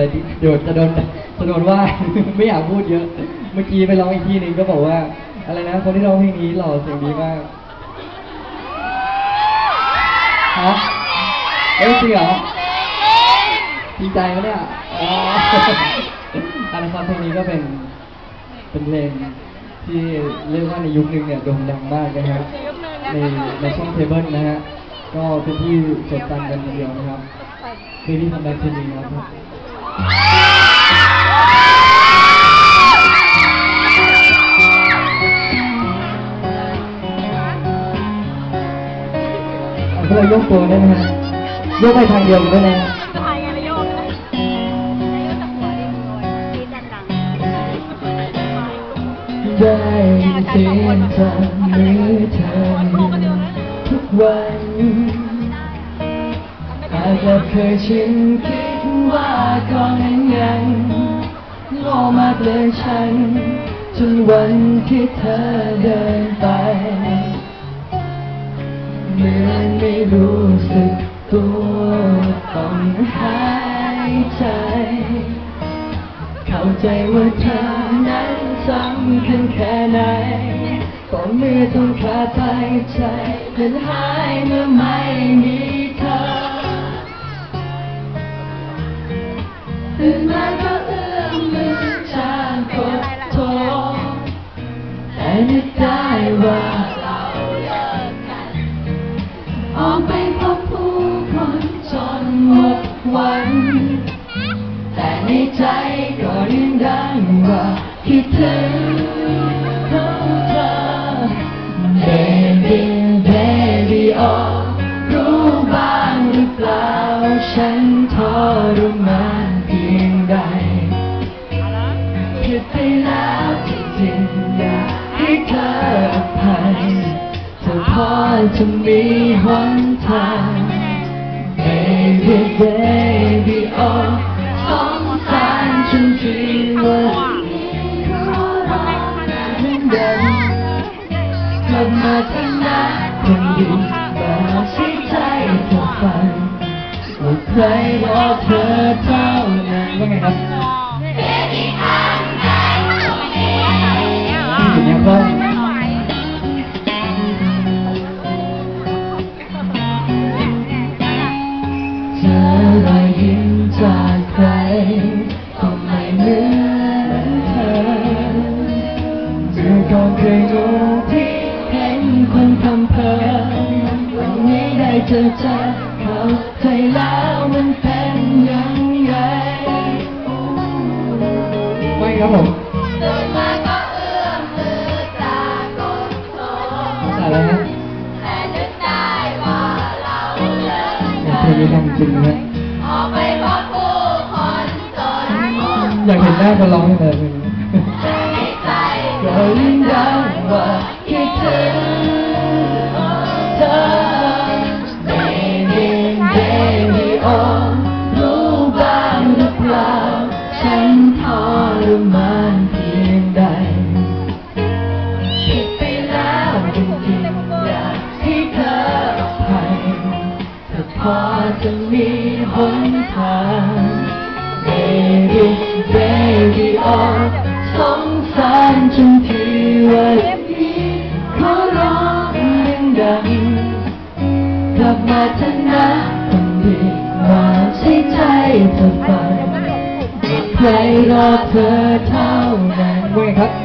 อะไรที่เดี๋ยวจะโดนจะโดนว่า ไม่อยากพูดเยอะ เมื่อกี้ไปร้องอีกที่หนึ่งก็บอกว่า อะไรนะ คนที่ร้องเพลงนี้หล่อเสียงดีมากฮะเอ้ยจริงเหรอจริงใจไหมเนี่ยอ๋ออันนะครับเพลงนี้ก็เป็นเป็นเพลงที่เรียกว่าในยุคหนึ่งเนี่ยโด่งดังมากนะฮะในในช่องเทเบิลนะฮะก็เป็นที่จดจำกันทีเดียวนะครับเพลงที่ทำได้เพลงนี้นะครับ เอาก็เลยยกตัวได้ไหมฮะยกไปทางเดียวอยู่ด้วยนะจะพายไงระโยกนะระโยกจากหัวดิโดยที่ดังได้ยินเสียงจากมือเธอทุกวันอาจจะเคยชินคิด ว่าก่อนนั้นยังโง่มากเลยฉัน จนวันที่เธอเดินไป เหมือนไม่รู้สึกตัวต้องหายใจ เข้าใจว่าเธอนั้นสำคัญแค่ไหนตอนเมื่อต้องขาดหายใจเป็นหายเมื่อไม่มี นึกได้ว่าเราเลิกกัน ออกไปพบผู้คนจนหมดวัน แต่ในใจก็ยังดังว่าคิดถึง จะมีหนทาง Baby Baby โอสงสารฉันทีว่าขอร้องเรื่องเดิมกลับมาทางนั้นคนดีบอกใช้ใจเธอฟังว่าใครรอเธอเท่านั้นว่าไงครับอยู่เนี่ยก็เจำเพอวันนี้ได้เจอเจอเข้าใจแล้วมันเป็นยังไงไม่ครับผมๆตื่นมาก็เอื้อมมือจากดโทรอะไรนะแต่นึกได้ว่าเราเลิกอยากกัเพลงนนี้ทำจริงนะออกไปพบผู้คนจนอยากเห็นหน้าคนร้องเลยเพลงนี้แต่ในใจก็ยิ่งดังว่า โอรู้บ้างหรือเปล่า ฉันทรมานเพียงใดผิดไปแล้วจริงๆอยากให้เธออภัยถ้าพอจะมีหนทาง Baby Baby โอ้สงสารฉันทีวันนี้ขอร้องดังๆกลับมาเถอะนะคนดี มาใช้ใจเธอฟังใครรอเธอเท่านั้นว่าไงครับ